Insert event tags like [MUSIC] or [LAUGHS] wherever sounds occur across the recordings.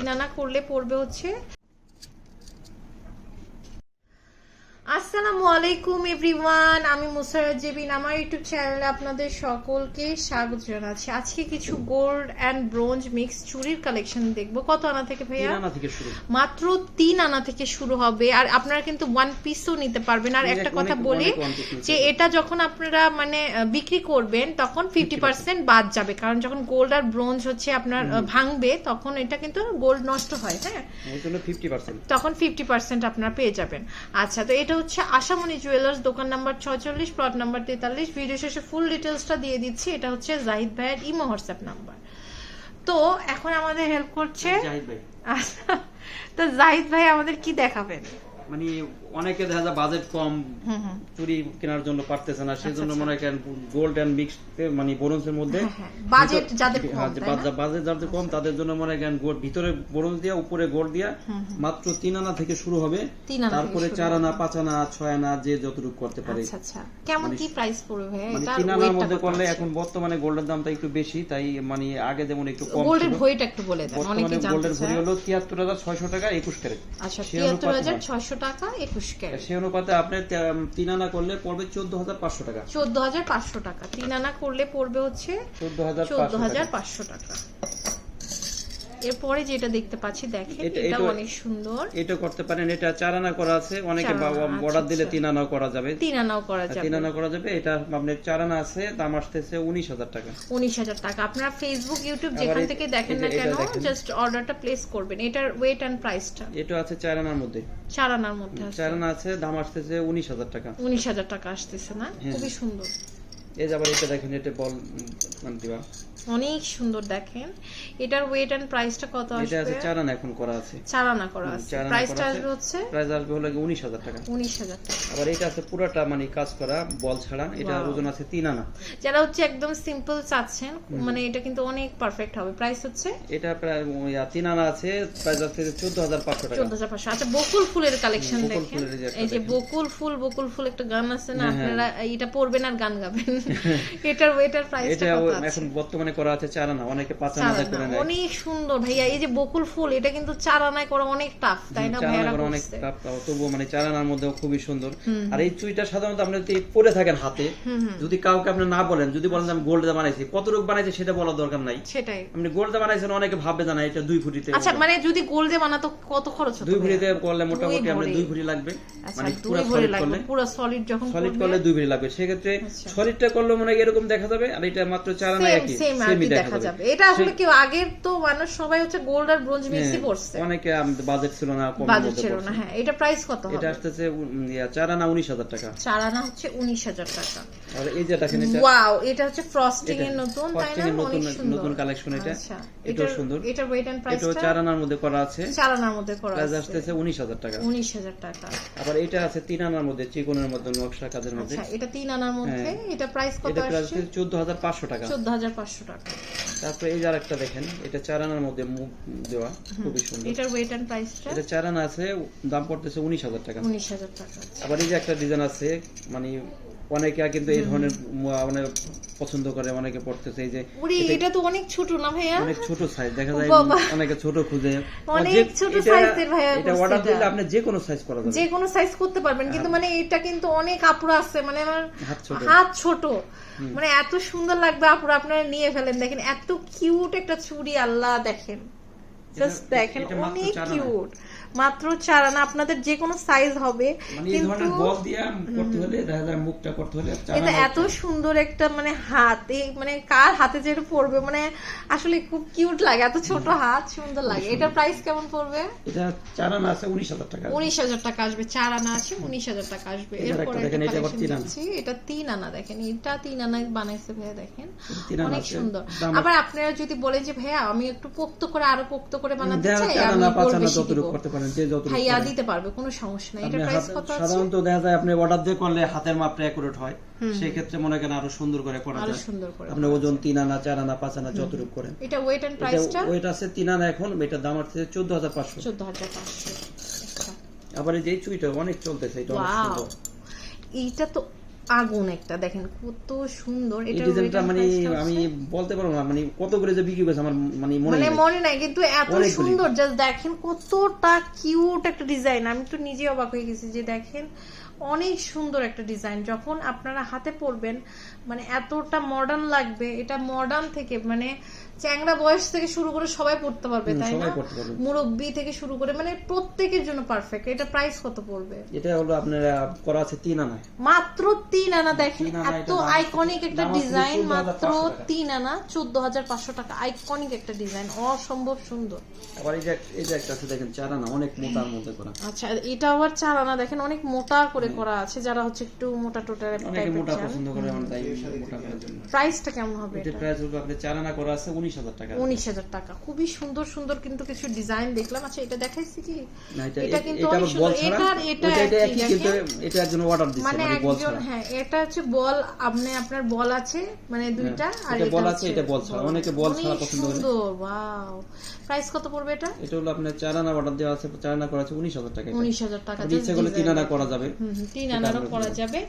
তিন আনা করলে পড়বে হচ্ছে আসসালামু আলাইকুম এভরিওয়ান। আমি মুসারাত জেবিন। আমার ইউটিউব চ্যানেলে আপনাদের সকলকে স্বাগত জানাচ্ছি। আজকে কিছু গোল্ড অ্যান্ড ব্রোঞ্জ মিক্স চুরির কালেকশন দেখব। কত আনা থেকে ভাইয়া? আনা থেকে শুরু। মাত্র তিন আনা থেকে শুরু হবে। আর আপনারা কিন্তু ওয়ান পিসও নিতে পারবেন। আর একটা কথা বলি যে এটা যখন আপনারা মানে বিক্রি করবেন তখন ফিফটি পার্সেন্ট বাদ যাবে। কারণ যখন গোল্ড আর ব্রোঞ্জ হচ্ছে আপনার ভাঙবে তখন এটা কিন্তু গোল্ড নষ্ট হয় হ্যাঁ? তখন ফিফটি পার্সেন্ট আপনারা পেয়ে যাবেন। আচ্ছা তো এটা হচ্ছে আশামণি জুয়েলার্স দোকান নাম্বার ছয়চল্লিশ প্লট নাম্বার তেতাল্লিশ। ভিডিও শেষে ফুল ডিটেলসটা দিয়ে দিচ্ছি। এটা হচ্ছে জাহিদ ভাইয়ের ইমো হোয়াটসঅ্যাপ নাম্বার তো এখন আমাদের হেল্প করছে আচ্ছা তো জাহিদ ভাই আমাদের কি দেখাবেন? মানে অনেকে দেখা যায় বাজেট কম চুরি কেনার জন্য পারতেছে না সেই জন্য মনে করেন গোল্ড এন্ড মিক্স মানে ব্রোঞ্জের মধ্যে বাজেট যাদের কম হ্যাঁ, বাজেট যাদের কম তাদের জন্য মনে করেন গোল্ড ভিতরে ব্রোঞ্জ দিয়া উপরে গোল্ড দিয়া মাত্র তিন আনা থেকে শুরু হবে। তারপরে চার আনা পাঁচ আনা ছয় আনা যে যতটুকু করতে পারে। কেমন মানে কি প্রাইস পড়বে মানে তিন আনার মধ্যে করলে এখন বর্তমানে গোল্ডের দামটা একটু বেশি তাই মানে আগে যেমন একটু কম গোল্ডের ভয়টা একটু বলে দেন অনেকে জানেন গোল্ডের ভরি হলো 73600 টাকা 21 ক্যারেট। আচ্ছা 73600 টাকা একুশ ক্যারেট। সেই অনুপাতে আপনি তিন আনা করলে পড়বে চোদ্দ হাজার পাঁচশো টাকা। চোদ্দ হাজার পাঁচশো টাকা। তিন আনা করলে পড়বে হচ্ছে চোদ্দ হাজার চোদ্দ হাজার পাঁচশো টাকা। এরপরে যেটা দেখতে পাচ্ছি দেখেন এটা- অনেক সুন্দর। এটা করতে পারেন এটা চার আনা করা আছে অনেকে আনা, আচ্ছা, অর্ডার দিলে আচ্ছা। তিন আনাও করা যাবে। তিন আনাও করা তিন যাবে। আনা করা যাবে এটা আপনার চার আনা আছে দাম আসতেছে উনিশ হাজার টাকা। উনিশ হাজার টাকা। আপনারা ফেসবুক ইউটিউব যেখান থেকে দেখেন না কেন জাস্ট অর্ডারটা প্লেস করবেন। এটার ওয়েট অ্যান্ড প্রাইসটা এটা আছে চার আনার মধ্যে। চার আনার মধ্যে আছে। চার আনা আছে দাম আসতেছে উনিশ হাজার টাকা। উনিশ হাজার টাকা আসতেছে না? হ্যাঁ। খুবই সুন্দর। এই যে আবার এটা দেখেন এটা বল দিবা। অনেক সুন্দর দেখেন। এটার ওয়েট অ্যান্ড প্রাইসটা কত এটা আছে আসবে? আনা এখন করা আছে। চার আনা করা আছে। প্রাইসটা আসবে হচ্ছে প্রাইস আসবে হলো উনিশ হাজার টাকা। উনিশ হাজার টাকা। আবার এটা আছে পুরোটা মানে কাজ করা বল ছাড়া এটা ওজন আছে তিন আনা। যারা হচ্ছে একদম সিম্পল চাচ্ছেন মানে এটা কিন্তু অনেক পারফেক্ট হবে। প্রাইস হচ্ছে এটা প্রায় ওই, আহ, তিন আনা আছে। প্রাইস আছে চোদ্দ হাজার পাঁচশো টাকা। চোদ্দ হাজার পাঁচশো। আচ্ছা বকুল ফুলের কালেকশন দেখেন। এই যে। বকুল ফুল বকুল ফুল একটা গান আছে না হ্যাঁ, হ্যাঁ। আপনারা এটা পড়বেন আর গান গাবেন। [LAUGHS] এটার ওয়েটার প্রাইসটা কত? এখন বর্তমানে করা আছে চার আনা অনেকে পাঁচ আনা। করে নেয়। অনেক সুন্দর ভাইয়া এই যে বকুল ফুল এটা কিন্তু চার আনায় করা অনেক টাফ তাই না ভাইয়ারা অনেক তবুও মানে চার আনার মধ্যেও খুবই সুন্দর। আর এই চুইটা সাধারণত আপনি যদি পরে থাকেন হাতে যদি কাউকে আপনি না বলেন যদি বলেন আমি গোল্ড বানাইছি কত রূপ বানাইছি সেটা বলার দরকার নাই। সেটাই। আপনি গোল্ড বানাইছেন অনেকে ভাববে জানা এটা দুই ফুটিতে আচ্ছা মানে যদি গোল্ডে বানাতো কত খরচ হতো দুই ফুটিতে করলে মোটামুটি দুই আপনি দুই ফুটি লাগবে। আচ্ছা মানে পুরো সলিড করলে। পুরো সলিড যখন সলিড করলে দুই ফুটি লাগবে। সেক্ষেত্রে আচ্ছা। সলিডটা করলে মনে এরকম দেখা যাবে আর এটা মাত্র সেম একই সেম সেমই দেখা যাবে। এটা আসলে কি আগের তো মানুষ সবাই হচ্ছে গোল্ড আর ব্রোঞ্জ মিক্সই হ্যাঁ, পড়ছে অনেকে বাজেট ছিল না কম বাজেট ছিল না হ্যাঁ এটা প্রাইস কত এটা আসতেছে উম, চার আনা উনিশ হাজার টাকা। চার আনা হচ্ছে উনিশ হাজার টাকা। আর এই যে দেখেন এটা ওয়াও এটা হচ্ছে ফ্রস্টিং এর নতুন তাই না? নতুন নতুন কালেকশন এটা। আচ্ছা এটার সুন্দর। এটার ওয়েট এন্ড এটাও প্রাইসটা চার আনার মধ্যে করা আছে। চার আনার মধ্যে করা প্রাইস আসতেছে উনিশ হাজার টাকা। উনিশ হাজার টাকা। আবার এটা আছে তিন আনার মধ্যে চিকনের মধ্যে নকশা কাজের মধ্যে। আচ্ছা এটা তিন আনার মধ্যে হ্যাঁ। এটা প্রাইস কত এটা প্রাইস আসছে? চোদ্দ হাজার পাঁচশো টাকা। চোদ্দ হাজার পাঁচশো টাকা। তারপরে এই যে আরেকটা দেখেন এটা চার আনার মধ্যে মুখ দেওয়া খুবই সুন্দর। এটার ওয়েট এন্ড প্রাইসটা এটা চার আনা আছে দাম পড়তেছে উনিশ হাজার টাকা। উনিশ হাজার টাকা। আবার এই যে একটা ডিজাইন আছে মানে অনেকে কিন্তু এই ধরনের মানে পছন্দ করে অনেকে পড়তেছে এই যে এটা তো অনেক ছোট না ভাইয়া? অনেক ছোট সাইজ দেখা যায় অনেকে ছোট খুঁজে। অনেক ছোট সাইজের ভাইয়া এটা অর্ডার দিলে আপনি যে কোনো সাইজ করা যাবে। যে কোনো সাইজ করতে পারবেন কিন্তু মানে এটা কিন্তু অনেক আপুরা আছে মানে আমার হাত ছোট। মানে এত সুন্দর লাগবে আপুরা আপনারা নিয়ে ফেলেন দেখেন এত কিউট একটা চুড়ি আল্লাহ দেখেন। জাস্ট দেখেন অনেক কিউট মাত্র চার আনা আপনাদের যে কোনো সাইজ হবে মানে কিন্তু ধরনের বল দিয়ে করতে হলে মুখটা করতে হলে এটা এত সুন্দর একটা মানে হাত এই মানে কার হাতে যেটা পড়বে মানে আসলে খুব কিউট লাগে এত ছোট হাত সুন্দর লাগে। এটা প্রাইস কেমন পড়বে? এটা চার আনা আছে উনিশ হাজার টাকা। উনিশ হাজার টাকা আসবে চার আনা আছে উনিশ হাজার টাকা আসবে। এরপরে এটা তিন আনা। দেখেন এটা তিন আনা বানাইছে ভাইয়া দেখেন। অনেক সুন্দর। আবার আপনারা যদি বলেন যে ভাইয়া আমি একটু পোক্ত করে আরও পোক্ত করে বানাতে চাই আমি করতে পারেন যে যতটুকু ভাইয়া দিতে পারবে কোনো সমস্যা নাই এটা প্রাইস কত আছে? সাধারণত দেখা যায় আপনি অর্ডার দিয়ে করলে হাতের মাপটা অ্যাকুরেট হয়। সেই ক্ষেত্রে মনে করেন আরও সুন্দর করে করা যায়। সুন্দর আপনি ওজন তিন আনা চার আনা পাঁচ আনা যতটুকু করেন। এটা ওয়েট এন্ড প্রাইসটা ওয়েট আছে তিন আনা এখন এটার দাম আছে চোদ্দ হাজার পাঁচশো। চোদ্দ হাজার পাঁচশো। আচ্ছা। আবার এই যে চুইটা অনেক চলতেছে এটা অনেক সুন্দর। এইটা তো আগুন একটা দেখেন কত সুন্দর এটা ডিজাইনটা মানে আমি বলতে পারব না মানে কত করে যে বিক্রি করেছে আমার মানে মনে মানে মনে নাই কিন্তু এত সুন্দর জাস্ট দেখেন কতটা কিউট একটা ডিজাইন আমি তো নিজে অবাক হয়ে গেছি যে দেখেন অনেক সুন্দর একটা ডিজাইন যখন আপনারা হাতে পরবেন মানে এতটা মডার্ন লাগবে এটা মডার্ন থেকে মানে চ্যাংড়া বয়স থেকে শুরু করে সবাই পড়তে পারবে তাই না। মুরব্বি থেকে শুরু করে মানে প্রত্যেকের জন্য পারফেক্ট এটা প্রাইস কত পড়বে? এটা হলো আপনার করা আছে তিন আনা। মাত্র তিন আনা দেখেন এত আইকনিক একটা ডিজাইন মাত্র টাকা। তিন আনা চোদ্দ হাজার পাঁচশো টাকা আইকনিক একটা ডিজাইন অসম্ভব সুন্দর। আবার এই যে এই যে একটা আছে দেখেন চার আনা অনেক মোটার মধ্যে করা। আচ্ছা এটা আবার চার আনা দেখেন অনেক মোটা করে করা আছে যারা হচ্ছে একটু মোটা টোটা টাইপের মোটা পছন্দ করে আমার তাই মোটা করার জন্য। প্রাইসটা কেমন হবে এটা? প্রাইস হলো আপনার চার আনা করা আছে উনিশ হাজার টাকা। উনিশ হাজার টাকা। খুবই সুন্দর সুন্দর কিন্তু কিছু ডিজাইন দেখলাম। আচ্ছা এটা দেখাইছি কি? এটা কিন্তু এটার এটা এটা একজন অর্ডার দিচ্ছে মানে মানে একজন হ্যাঁ এটা হচ্ছে বল আপনি আপনার বল আছে মানে দুইটা আর এটা বল আছে, এটা বল ছাড়া। অনেকে বল ছাড়া পছন্দ করে। সুন্দর ওয়াও। প্রাইস কত পড়বে এটা? এটা হলো আপনার চার আনা অর্ডার দেওয়া আছে চার আনা করা আছে উনিশ হাজার টাকা উনিশ হাজার টাকা ইচ্ছা করলে তিন আনা করা যাবে। তিন আনারও করা যাবে।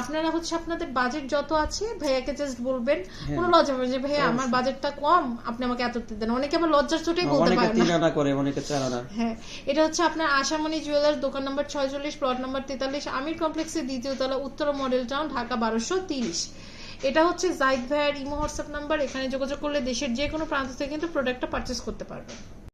আপনারা হচ্ছে আপনাদের বাজেট যত আছে ভাইয়াকে জাস্ট বলবেন। হ্যাঁ। কোনো লজ্জা হবে না যে ভাইয়া আমার বাজেটটা কম আপনি আমাকে এত দেন অনেকে আবার লজ্জার চোটেই বলতে অনেকে পারে না। অনেকে করে অনেকে চার না। হ্যাঁ এটা হচ্ছে আপনার আশামণি জুয়েলার্স দোকান নম্বর ছয়চল্লিশ প্লট নম্বর তেতাল্লিশ আমির কমপ্লেক্সের দ্বিতীয় তলা উত্তর মডেল টাউন ঢাকা বারোশো তিরিশ। এটা হচ্ছে জাইদ ভাইয়ের ইমো হোয়াটসঅ্যাপ নাম্বার এখানে যোগাযোগ করলে দেশের যে কোনো প্রান্ত থেকে কিন্তু প্রোডাক্টটা পারচেস করতে পারবেন।